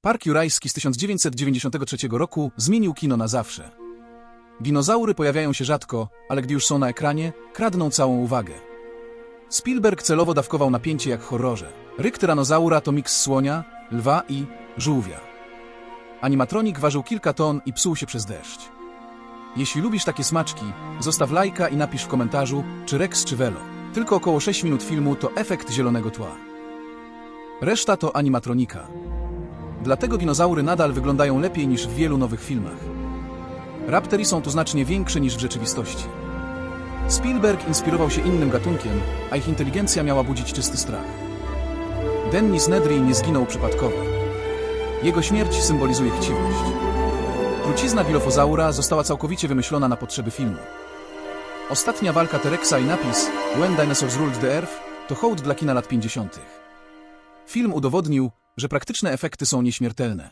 Park Jurajski z 1993 roku zmienił kino na zawsze. Dinozaury pojawiają się rzadko, ale gdy już są na ekranie, kradną całą uwagę. Spielberg celowo dawkował napięcie jak horrorze. Ryk tyranozaura to miks słonia, lwa i żółwia. Animatronik ważył kilka ton i psuł się przez deszcz. Jeśli lubisz takie smaczki, zostaw lajka i napisz w komentarzu, czy Rex czy Velo. Tylko około 6 minut filmu to efekt zielonego tła. Reszta to animatronika. Dlatego dinozaury nadal wyglądają lepiej niż w wielu nowych filmach. Raptory są tu znacznie większe niż w rzeczywistości. Spielberg inspirował się innym gatunkiem, a ich inteligencja miała budzić czysty strach. Dennis Nedry nie zginął przypadkowo. Jego śmierć symbolizuje chciwość. Trucizna Dilofozaura została całkowicie wymyślona na potrzeby filmu. Ostatnia walka Terexa i napis When Dinosaurs Ruled the Earth to hołd dla kina lat 50. Film udowodnił, że praktyczne efekty są nieśmiertelne.